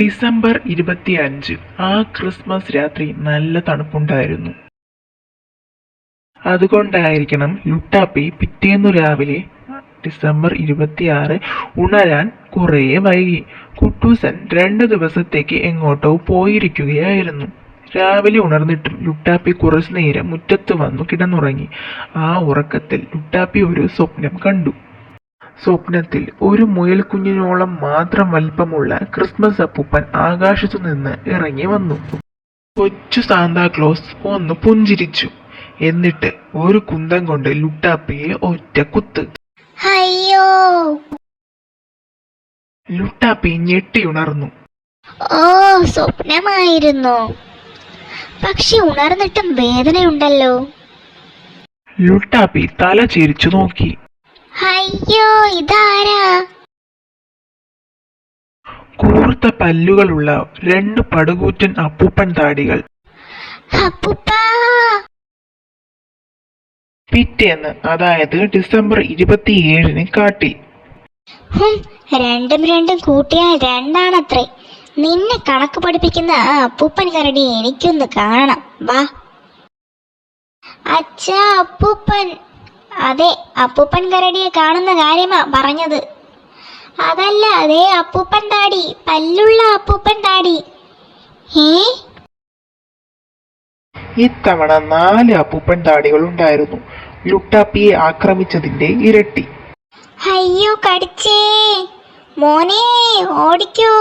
December ഇരുപത്തിയഞ്ച് ആ Christmas രാത്രി നല്ല തണുപ്പുണ്ടായിരുന്നു. അതുകൊണ്ടായിരിക്കണം ലുട്ടാപ്പി പിറ്റേന്നു രാവിലെ ഡിസംബർ ഇരുപത്തിയാറ് ഉണരാൻ കുറേ വൈകി. കുട്ടൂസൻ രണ്ട് ദിവസത്തേക്ക് എങ്ങോട്ടോ പോയിരിക്കുകയായിരുന്നു. രാവിലെ ഉണർന്നിട്ടും ലുട്ടാപ്പി കുറച്ചു നേരം മുറ്റത്ത് വന്നു കിടന്നുറങ്ങി. ആ ഉറക്കത്തിൽ ലുട്ടാപ്പി ഒരു സ്വപ്നം കണ്ടു. സ്വപ്നത്തിൽ ഒരു മുയൽക്കുഞ്ഞിനോളം മാത്രം വലിപ്പമുള്ള ക്രിസ്മസ് അപ്പൂപ്പൻ ആകാശത്തു നിന്ന് ഇറങ്ങി വന്നു. കൊച്ചു സാന്താക്ലോസ് ഒന്ന് പുഞ്ചിരിച്ചു. എന്നിട്ട് ഒരു കുന്തം കൊണ്ട് ലുട്ടാപ്പിയെ ഒറ്റ കുത്ത്. അയ്യോ. ലുട്ടാപ്പി ഞെട്ടിയുണർന്നു. ഓ സ്വപ്നമായിരുന്നു. പക്ഷെ ഉണർന്നിട്ടും വേദനയുണ്ടല്ലോ. ലുട്ടാപ്പി തല ചിരിച്ചു നോക്കി. അയ്യോ ഇതാരാ? കൂർത്ത പല്ലുകളുള്ള രണ്ട് പടുകൂറ്റൻ അപ്പൂപ്പൻ താടികൾ. അപ്പുപ്പാ! പിറ്റേന്ന് അതായത് ഡിസംബർ ഇരുപത്തിയേഴിന് കാട്ടിൽ ഹും, രണ്ടും രണ്ടും കൂട്ടിയാൽ രണ്ടാണത്രേ. നിന്നെ കണക്ക് പഠിപ്പിക്കുന്ന ആ അപ്പൂപ്പൻ കരടി എനിക്കൊന്ന് കാണണം. വാ. അച്ഛാ അപ്പൂപ്പൻ! അതെ അപ്പൂപ്പൻ കരടിയെ കാണുന്ന കാര്യമാ പറഞ്ഞത്. അതല്ല അതേ അപ്പൂപ്പൻ താടി പല്ലുള്ള അപ്പൂപ്പൻ താടി. ഏ ഇത്തവണ നാല് അപ്പൂപ്പൻ താടികൾ ഉണ്ടായിരുന്നു. ലുട്ടാപ്പിയെ ആക്രമിച്ചതിന്റെ ഇരട്ടി. അയ്യോ കടിച്ചേ. മോനെ ഓടിക്കോ.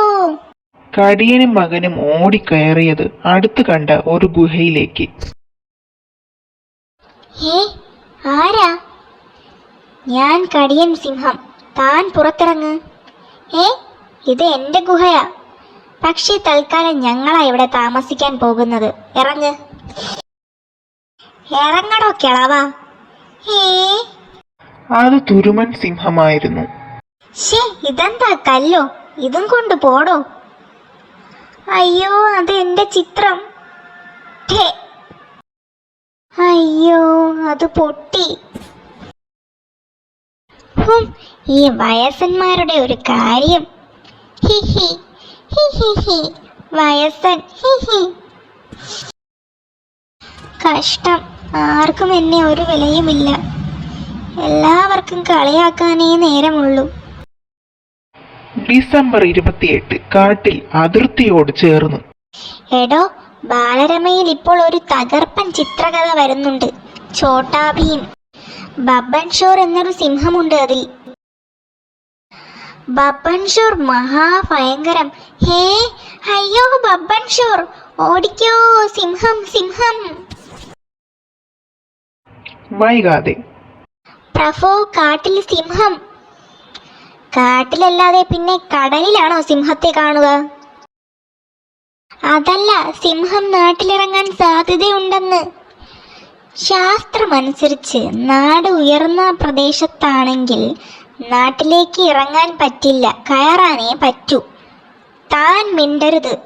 കടിയനും മകനും ഓടിക്കയറിയത് അടുത്ത് കണ്ട ഒരു ഗുഹയിലേക്ക്. ഏ ആരാ? ഞാൻ കടിയൻ സിംഹം. താൻ പുറത്തിറങ്ങ്. ഏ ഇത് എന്റെ ഗുഹയാ. പക്ഷേ തൽക്കാലം ഞങ്ങളാ ഇവിടെ താമസിക്കാൻ പോകുന്നത്. ഇറങ്ങ്. ഇറങ്ങടോ കിളവാ? ഏ? അത് തുരുമൻ സിംഹമായിരുന്നു. ഷേ ഇതെന്താ കല്ലോ? ഇതും കൊണ്ട് പോടോ. അയ്യോ അത് എന്റെ ചിത്രം. ഠേ. അയ്യോ അത് പൊട്ടി. ഈ വയസ്സന്മാരുടെ ഒരു കാര്യം. ഹി ഹി ഹി ഹി ഹി വയസ്സൻ ഹി ഹി. കഷ്ടം. ആർക്കും എന്നെ ഒരു വിലയുമില്ല. എല്ലാവർക്കും കളിയാക്കാനേ നേരമുള്ളൂ. ഡിസംബർ ഇരുപത്തിയെട്ട് കാട്ടിൽ അതിർത്തിയോട് ചേർന്ന്. എടോ ബാലരമയിൽ ഇപ്പോൾ ഒരു തകർപ്പൻ ചിത്രകഥ വരുന്നുണ്ട്. ഛോട്ടാ ഭീം ബബ്ബൻ ഷോർ എന്നൊരു സിംഹമുണ്ട് അതിൽ. ബബ്ബൻ ഷോർ മഹാഭയങ്കരം. ഹേ അയ്യോ ബബ്ബൻ ഷോർ ഓടിക്കോ സിംഹം സിംഹം. വൈകാതെ. പ്രഫോ കാട്ടിൽ സിംഹം. കാട്ടിലല്ലാതെ പിന്നെ കടലിലാണോ സിംഹത്തെ കാണുക? അതല്ല സിംഹം നാട്ടിലിറങ്ങാൻ സാധ്യതയുണ്ടെന്ന്. ശാസ്ത്രമനുസരിച്ച് നാട് ഉയർന്ന പ്രദേശത്താണെങ്കിൽ നാട്ടിലേക്ക് ഇറങ്ങാൻ പറ്റില്ല കയറാനേ പറ്റൂ. താൻ മിണ്ടരുത്.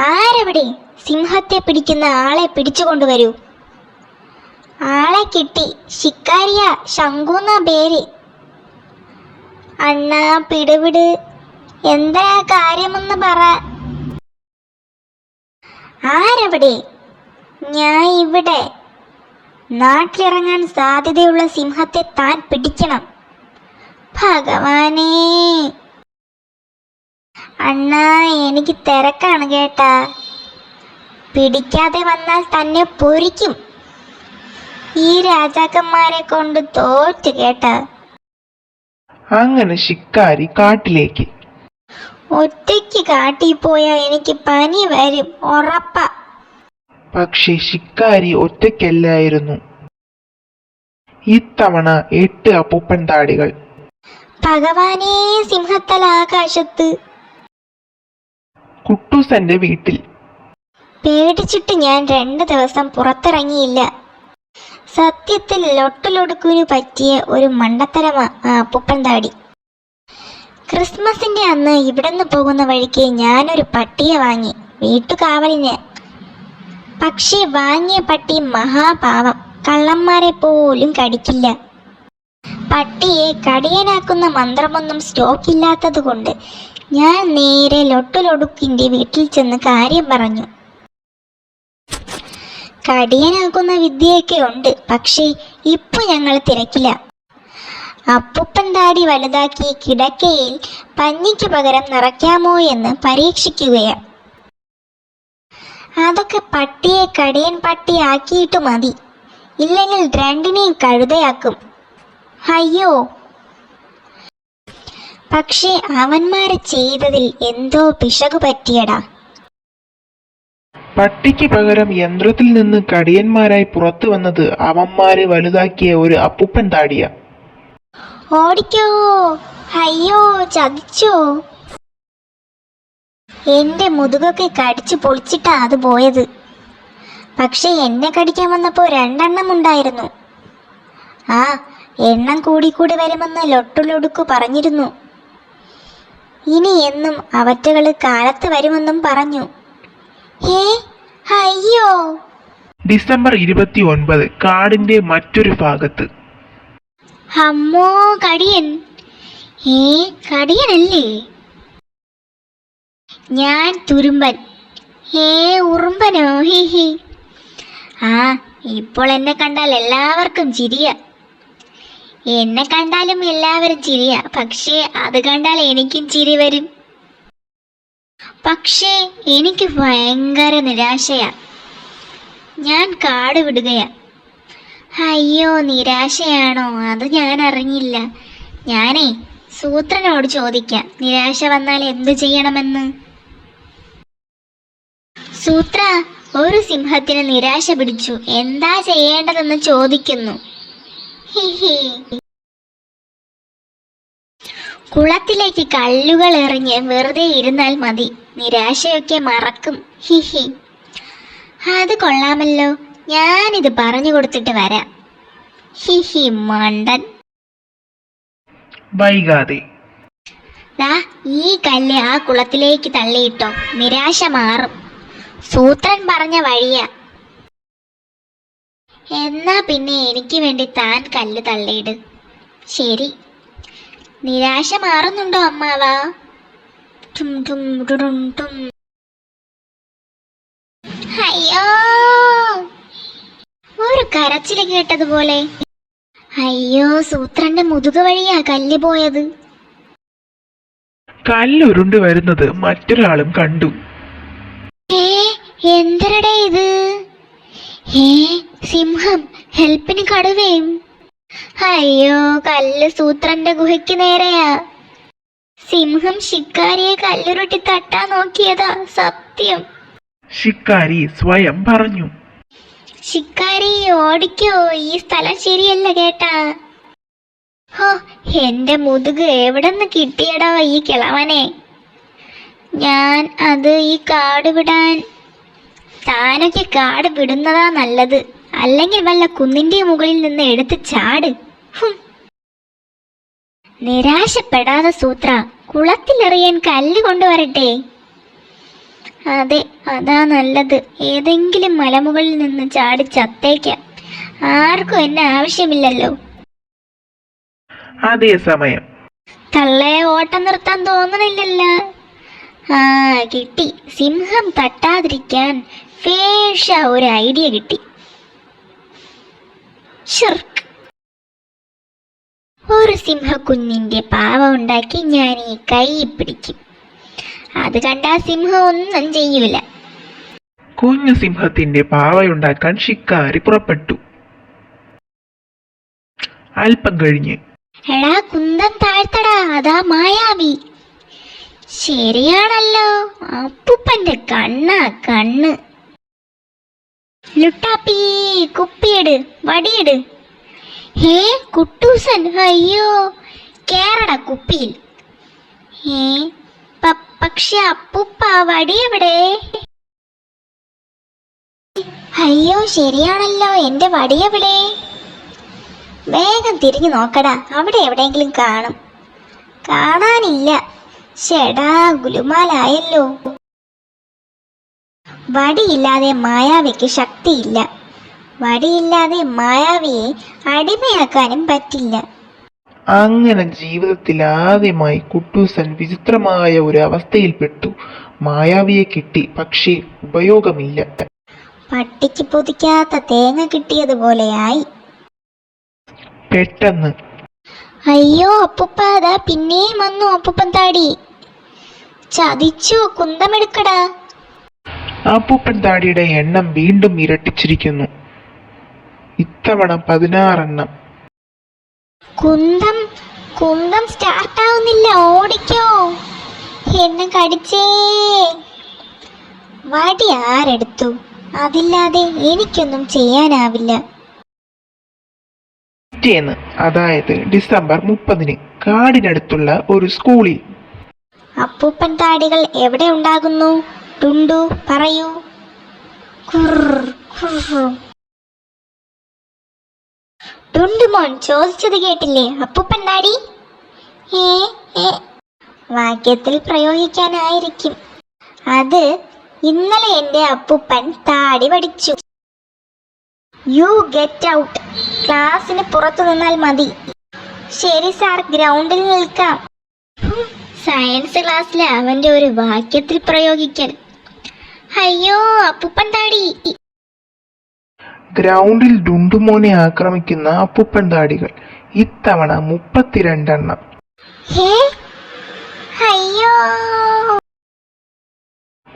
ആരവിടെ സിംഹത്തെ പിടിക്കുന്ന ആളെ പിടിച്ചുകൊണ്ടുവരൂ? ആളെ കിട്ടി ശിക്കാരിയ ശങ്കുന്ന പേര്. അണ്ണാ പിടിവിട്. എന്താ കാര്യമെന്ന് പറ. ആരവിടെ? ഞാൻ ഇവിടെ. നാട്ടിലിറങ്ങാൻ സാധ്യതയുള്ള സിംഹത്തെ താൻ പിടിക്കണം. ഭഗവാനേ. അണ്ണാ എനിക്ക് തിരക്കാണ് കേട്ടാ. പിടിക്കാതെ വന്നാൽ തന്നെ പൊരിക്കും. ഈ രാജാക്കന്മാരെ കൊണ്ട് തോറ്റ് കേട്ട. അങ്ങനെ ശിക്കാരി കാട്ടിലേക്ക്. ഒറ്റയ്ക്ക് കാട്ടിൽ പോയാൽ എനിക്ക് പനി വരും ഉറപ്പ. പക്ഷെ ശിക്കാരി ഒറ്റയ്ക്കല്ലായിരുന്നു. ഇത്തവണ എട്ട് അപ്പൂപ്പൻ താടികൾ. ഭഗവാനേ സിംഹത്തല ആകാശത്ത്. കുട്ടൂസന്റെ വീട്ടിൽ. പേടിച്ചിട്ട് ഞാൻ രണ്ട് ദിവസം പുറത്തിറങ്ങിയില്ല. സത്യത്തിൽ ലൊട്ടലൊടുക്കുവിന് പറ്റിയ ഒരു മണ്ടത്തരമാ ആ അപ്പൂപ്പൻ താടി. ക്രിസ്മസിന്റെ അന്ന് ഇവിടുന്ന് പോകുന്ന വഴിക്ക് ഞാനൊരു പട്ടിയെ വാങ്ങി. വീട്ടുകാവലിന്. പക്ഷേ വാങ്ങിയ പട്ടി മഹാപാവം. കള്ളന്മാരെ പോലും കടിക്കില്ല. പട്ടിയെ കടിയനാക്കുന്ന മന്ത്രമൊന്നും സ്റ്റോക്ക് ഇല്ലാത്തത് കൊണ്ട് ഞാൻ നേരെ ലൊട്ടുലൊടുക്കിന്റെ വീട്ടിൽ ചെന്ന് കാര്യം പറഞ്ഞു. കടിയനാക്കുന്ന വിദ്യയൊക്കെ ഉണ്ട്. പക്ഷേ ഇപ്പൊ ഞങ്ങൾ തിരക്കില്ല. അപ്പുപ്പൻ താടി വലുതാക്കി കിടക്കയിൽ പഞ്ഞിക്ക് പകരം നിറയ്ക്കാമോ എന്ന് പരീക്ഷിക്കുകയാണ് അതൊക്കെ പട്ടിയെ കടിയൻ പട്ടി ആക്കിയിട്ട് മതി. ഇല്ലെങ്കിൽ രണ്ടിനെയും കഴുതയാക്കും. അയ്യോ. പക്ഷേ അവന്മാര് ചെയ്തതിൽ എന്തോ പിശകു പറ്റിയടാ. പട്ടിക്ക് പകരം യന്ത്രത്തിൽ നിന്ന് കടിയന്മാരായി പുറത്തു വന്നത് അവന്മാര് വലുതാക്കിയ ഒരു അപ്പുപ്പൻ താടിയ. ഓടിക്കോ. അയ്യോ ചതിച്ചോ. എന്റെ മുതുകൊക്കെ കടിച്ചു പൊളിച്ചിട്ടാ അത് പോയത്. പക്ഷെ എന്നെ കടിക്കാൻ വന്നപ്പോൾ രണ്ടെണ്ണം ഉണ്ടായിരുന്നു. ആ എണ്ണം കൂടി കൂടി വരുമെന്ന് ലൊട്ടുലൊടുക്കു പറഞ്ഞിരുന്നു. ഇനി എന്നും അവറ്റകൾ കാലത്ത് വരുമെന്നും പറഞ്ഞു. ഹേ അയ്യോ. ഡിസംബർ ഇരുപത്തി ഒൻപത് കാടിന്റെ മറ്റൊരു ഭാഗത്ത്. അമ്മോ കടിയൻ. ഏ കടിയനല്ലേ? ഞാൻ തുരുമ്പൻ. ഏ ഉറുമ്പനോ? He he. ആ ഇപ്പോൾ എന്നെ കണ്ടാൽ എല്ലാവർക്കും ചിരിയ. എന്നെ കണ്ടാലും എല്ലാവരും ചിരിയ. പക്ഷേ അത് കണ്ടാൽ എനിക്കും ചിരി വരും. പക്ഷേ എനിക്ക് ഭയങ്കര നിരാശയാ. ഞാൻ കാട് വിടുകയാ. അയ്യോ നിരാശയാണോ? അത് ഞാൻ അറിഞ്ഞില്ല. ഞാനേ സൂത്രനോട് ചോദിക്കാം. നിരാശ വന്നാൽ എന്തു ചെയ്യണമെന്ന്? സൂത്ര ഒരു സിംഹത്തിന് നിരാശ പിടിച്ചു. എന്താ ചെയ്യേണ്ടതെന്ന് ചോദിക്കുന്നു. കുളത്തിലേക്ക് കല്ലുകൾ എറിഞ്ഞ് വെറുതെ ഇരുന്നാൽ മതി. നിരാശയൊക്കെ മറക്കും. ഹിഹി അത് കൊള്ളാമല്ലോ. ഞാനിത് പറഞ്ഞു കൊടുത്തിട്ട് വരാം. ഹി ഹി മണ്ടൻ. വൈകാതെ. ദാ ഈ കല്ല് ആ കുളത്തിലേക്ക് തള്ളിയിട്ടോ. നിരാശ മാറും. സൂത്രൻ പറഞ്ഞ വഴിയാ. എന്നാ പിന്നെ എനിക്ക് വേണ്ടി താൻ കല്ല് തള്ളിയിട്. ശരി. നിരാശ മാറുന്നുണ്ടോ അമ്മാവാ? ടും ടും ടുടും ടും. അയ്യോ. ഒരു കരച്ചിൽ കേട്ടതുപോലെ. അയ്യോ സൂത്രന്റെ മുതുക വഴിയാ കല്ല് പോയത്. കല്ലുരുണ്ട് വരുന്നത് മറ്റൊരാളും കണ്ടു. ഏ എന്തരടേ ഇത്? ഏ സിംഹം ഹെൽപ്പിന് കടുവയും. അയ്യോ കല്ല് സൂത്രന്റെ ഗുഹയ്ക്ക് നേരെയാ. സിംഹം ശിക്കാരിയെ കല്ലുരുട്ടി തട്ടാൻ നോക്കിയതാ സത്യം. ശിക്കാരി സ്വയം പറഞ്ഞു. ശിക്കാരി ഓടിക്കോ. ഈ സ്ഥലം ശരിയല്ല കേട്ടാ. ഹോ എന്റെ മുതുക് എവിടെന്ന് കിട്ടിയടാ ഈ കിളവനെ? ഞാൻ അത് ഈ കാട് വിടാൻ. താനൊക്കെ കാട് വിടുന്നതാ നല്ലത്. അല്ലെങ്കിൽ വല്ല കുന്നിന്റെ മുകളിൽ നിന്ന് എടുത്ത് ചാട്. നിരാശപ്പെടാതെ സൂത്ര കുളത്തിലെറിയാൻ കല്ല് കൊണ്ടുവരട്ടെ. അതെ അതാ നല്ലത്. ഏതെങ്കിലും മലമുകളിൽ നിന്ന് ചാടി ചത്തേക്കാം. ആർക്കും എന്നെ ആവശ്യമില്ലല്ലോ. അതേ സമയം. തള്ളയെ ഓട്ടം നിർത്താൻ തോന്നണില്ലല്ലോ. ആ കിട്ടി. സിംഹം തട്ടാതിരിക്കാൻ ഫേഷ ഒരു ഐഡിയ കിട്ടി. ഷിർക്ക് ഒരു സിംഹക്കുഞ്ഞിന്റെ പാവ ഉണ്ടാക്കി ഞാൻ ഈ കൈ പിടിക്കും. അത് കണ്ടാ സിംഹം ഒന്നും ചെയ്യൂല. കുഞ്ഞു സിംഹത്തിന്റെ പാവയുണ്ടാക്കാൻ ശിക്കാരി പുറപ്പെട്ടു. അല്പം കഴിഞ്ഞ്. എടാ കുന്തം താഴ്ത്തടാ. അതാ മായാവി. ശരിയാണല്ലോ. അപ്പൂപ്പന്റെ കണ്ണാ കണ്ണ്. ലുട്ടാപ്പി കുപ്പിയിട് വടിയിട്. ഹേ കുട്ടൂസൻ അയ്യോ. കേറട കുപ്പിയിൽ. ഹേ പക്ഷെ വടി എവിടെ? അയ്യോ ശരിയാണല്ലോ. എന്റെ വടി എവിടെ? വേഗം തിരിഞ്ഞു നോക്കടാ. അവിടെ എവിടെയെങ്കിലും കാണും. കാണാനില്ല. ചേടാ ഗുലുമാലായല്ലോ. വടിയില്ലാതെ മായാവിക്ക് ശക്തിയില്ല. വടിയില്ലാതെ മായാവിയെ അടിമയാക്കാനും പറ്റില്ല. അങ്ങനെ ജീവിതത്തിൽ ആദ്യമായി കുട്ടൂസൻ വിചിത്രമായ ഒരു അവസ്ഥയിൽപ്പെട്ടു. മായാവിയെ കിട്ടി പക്ഷേ ഉപയോഗമില്ല. പട്ടിക്ക് പൊതിക്കാത്ത തേങ്ങ കിട്ടിയതുപോലെയായി പെട്ടെന്ന്. അയ്യോ അപ്പുപ്പ അതാ പിന്നെയും വന്നു അപ്പുപ്പൻ താടി. ചതിച്ചു കുന്തമെടുക്കടാ. അപ്പൂപ്പൻ താടിയുടെ എണ്ണം വീണ്ടും ഇരട്ടിച്ചിരിക്കുന്നു. ഇത്തവണ പതിനാറെണ്ണം. കുന്തം കുന്തം സ്റ്റാർട്ട് ആവുന്നില്ല ഓടിക്കോ. എന്നെ കടിച്ചേ. വടി ആരെടുത്തു? അതില്ലാതെ എനിക്കൊന്നും ചെയ്യാനാവില്ല. പിറ്റേന്ന് അതായത് ഡിസംബർ മുപ്പതിന് കാടിനടുത്തുള്ള ഒരു സ്കൂളിൽ. അപ്പൂപ്പൻ താടികൾ എവിടെ ഉണ്ടാകുന്നു? ടുണ്ടു പറയൂ. ഖുർർ, ഖുർർ. ടുണ്ടുമോൻ ചോദിച്ചത് കേട്ടില്ലേ? അപ്പൂപ്പൻ താടി ഏ ഏ. വാക്യത്തിൽ പ്രയോഗിക്കാനായിരിക്കും. അത് ഇന്നലെ എന്റെ അപ്പൂപ്പൻ താടി പഠിച്ചു യു ഗെറ്റ് ഔട്ട് ക്ലാസ്സിന് പുറത്തു നിന്നാൽ മതി. ശരി സാർ ഗ്രൗണ്ടിൽ നിൽക്കാം. സയൻസ് ക്ലാസ്സിലെ അവന്റെ ഒരു വാക്യത്തിൽ പ്രയോഗിക്കൽ. അയ്യോ അപ്പൂപ്പൻ താടി ഗ്രൗണ്ടിൽ ഡുണ്ടുമോനെ ആക്രമിക്കുന്ന അപ്പുപ്പൻ താടികൾ. ഇത്തവണ മുപ്പത്തിരണ്ടെണ്ണം.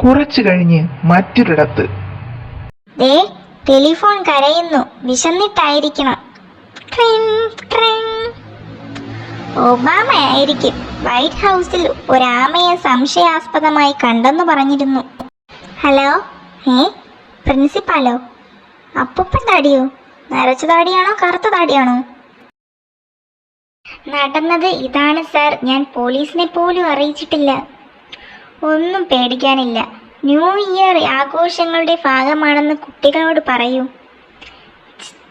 കുറച്ചു കഴിഞ്ഞ് മറ്റൊരിടത്ത്. ടെലിഫോൺ കരയുന്നു. വിശന്നിട്ടായിരിക്കണം. ഒബാമ ആയിരിക്കും വൈറ്റ് ഹൗസിൽ ഒരാമയെ സംശയാസ്പദമായി കണ്ടെന്ന് പറഞ്ഞിരുന്നു. ഹലോ? ഏ പ്രിൻസിപ്പാലോ? അപ്പൂപ്പൻ താടിയോ? നരച്ച താടിയാണോ? കറുത്ത താടിയാണോ? നടന്നത് ഇതാണ് സാർ. ഞാൻ പോലീസിനെ പോലും അറിയിച്ചിട്ടില്ല. ഒന്നും പേടിക്കാനില്ല. ന്യൂ ഇയർ ആഘോഷങ്ങളുടെ ഭാഗമാണെന്ന് കുട്ടികളോട് പറയൂ.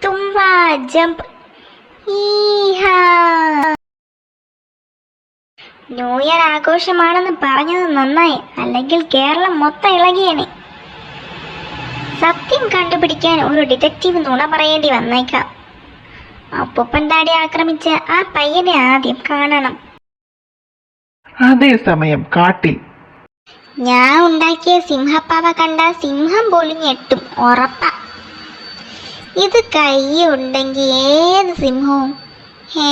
തുമ്പാ ജമ്പ്. ന്യൂ ഇയർ ആഘോഷമാണെന്ന് പറഞ്ഞത് നന്നായി. അല്ലെങ്കിൽ കേരളം മൊത്തം ഇളകിയേനെ. സത്യം കണ്ടുപിടിക്കാൻ ഒരു ഡിറ്റക്റ്റീവ് നുണ പറയേണ്ടി വന്നേക്കാം. അപ്പൊപ്പൻ താടി ആക്രമിച്ച ആ പയ്യനെ ആദ്യം കാണണം. അതേ സമയം കാട്ടിൽ. ഞാൻ ഉണ്ടാക്കിയ സിംഹപ്പാവ കണ്ട സിംഹം പോലും ഞെട്ടും ഉറപ്പാ. ഇത് കൈയുണ്ടെങ്കിൽ ഏത് സിംഹവും? ഹേ?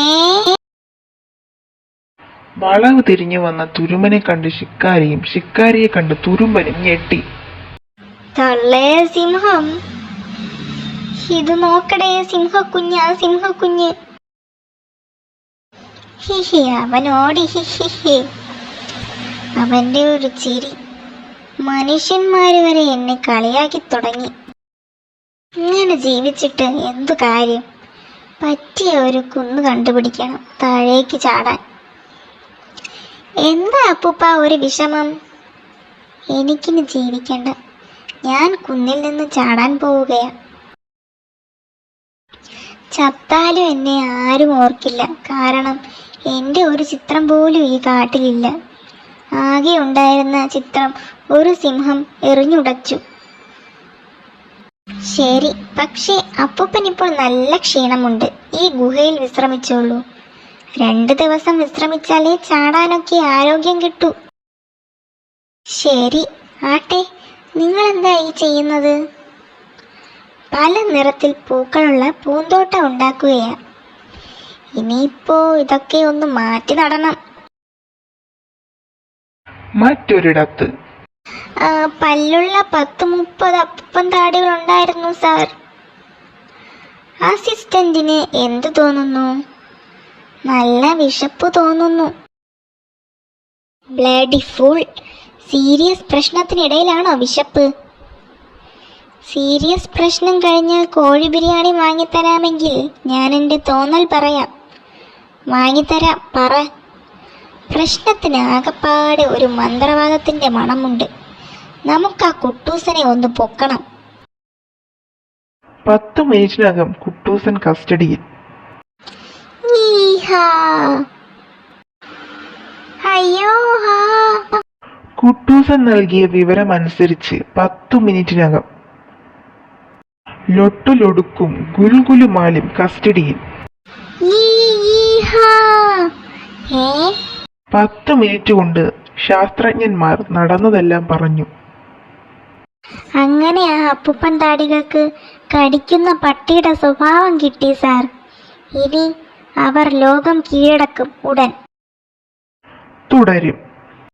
വളവ് തിരിഞ്ഞു വന്ന തുരുമ്പനെ കണ്ട് ശിക്കാരിയും ശിക്കാരിയെ കണ്ട് തുരുമ്പനും ഞെട്ടി. തള്ളേ സിംഹം. ഇത് നോക്കടേ സിംഹക്കുഞ്ഞ് സിംഹക്കുഞ്ഞ്. ഹിഹി ഓടി ഹിഹിഹി അവന്റെ ഒരു ചിരി. മനുഷ്യന്മാര് വരെ എന്നെ കളിയാക്കി തുടങ്ങി. ഇങ്ങനെ ജീവിച്ചിട്ട് എന്തു കാര്യം? പറ്റിയ ഒരു കുന്ന് കണ്ടുപിടിക്കണം താഴേക്ക് ചാടാൻ. എന്താ അപ്പൂപ്പ ഒരു വിഷമം? എനിക്കിനി ജീവിക്കണ്ട. ഞാൻ കുന്നിൽ നിന്ന് ചാടാൻ പോവുകയാ. ചത്താലും എന്നെ ആരും ഓർക്കില്ല. കാരണം എന്റെ ഒരു ചിത്രം പോലും ഈ കാട്ടിലില്ല. ആകെ ഉണ്ടായിരുന്ന ചിത്രം ഒരു സിംഹം എറിഞ്ഞുടച്ചു. ശരി പക്ഷേ അപ്പൂപ്പൻ ഇപ്പോൾ നല്ല ക്ഷീണമുണ്ട്. ഈ ഗുഹയിൽ വിശ്രമിച്ചോളൂ. രണ്ട് ദിവസം വിശ്രമിച്ചാലേ ചാടാനൊക്കെ ആരോഗ്യം കിട്ടൂ. ശരി ആട്ടെ. നിങ്ങൾ എന്താ ഈ ചെയ്യുന്നത്? പല നിറത്തിൽ പൂക്കളുള്ള പൂന്തോട്ടം ഉണ്ടാക്കുകയാ. ഇനിയിപ്പോ ഇതൊക്കെ ഒന്ന് മാറ്റി നടണം. മറ്റൊരിടത്ത്. പല്ലുള്ള പത്ത് മുപ്പത് അപ്പം താടികൾ ഉണ്ടായിരുന്നു സാർ. അസിസ്റ്റന്റിന് എന്തു തോന്നുന്നു? നല്ല വിശപ്പ് തോന്നുന്നു. Bloody full. സീരിയസ് പ്രശ്നത്തിനിടയിലാണോ വിശപ്പ്? സീരിയസ് പ്രശ്നം കഴിഞ്ഞാൽ കോഴി ബിരിയാണി വാങ്ങിത്തരാമെങ്കിൽ ഞാൻ എന്റെ തോന്നൽ പറയാം. വാങ്ങിത്തരാം പറ. പ്രശ്നത്തിന് ആകപ്പാടെ ഒരു മന്ത്രവാദത്തിന്റെ മണമുണ്ട്. നമുക്ക് ആ കുട്ടൂസനെ ഒന്ന് പൊക്കണം. പത്ത് മിനിറ്റിനകം കുട്ടൂസൻ കസ്റ്റഡിയിൽ. അയ്യോ ഹാ. കുട്ടൂസൻ നൽകിയ വിവരമനുസരിച്ച് പത്തു മിനിറ്റിനകം ലൊട്ടുലൊടുക്കും ഗുൽഗുലുമാലും കസ്റ്റഡിയിൽ. പത്ത് മിനിറ്റ് കൊണ്ട് ശാസ്ത്രജ്ഞന്മാർ നടന്നതെല്ലാം പറഞ്ഞു. അങ്ങനെ ആ അപ്പുപ്പൻ താടികൾക്ക് കടിക്കുന്ന പട്ടിയുടെ സ്വഭാവം കിട്ടി സാർ. ഇനി അവർ ലോകം കീഴടക്കും ഉടൻ. തുടരും.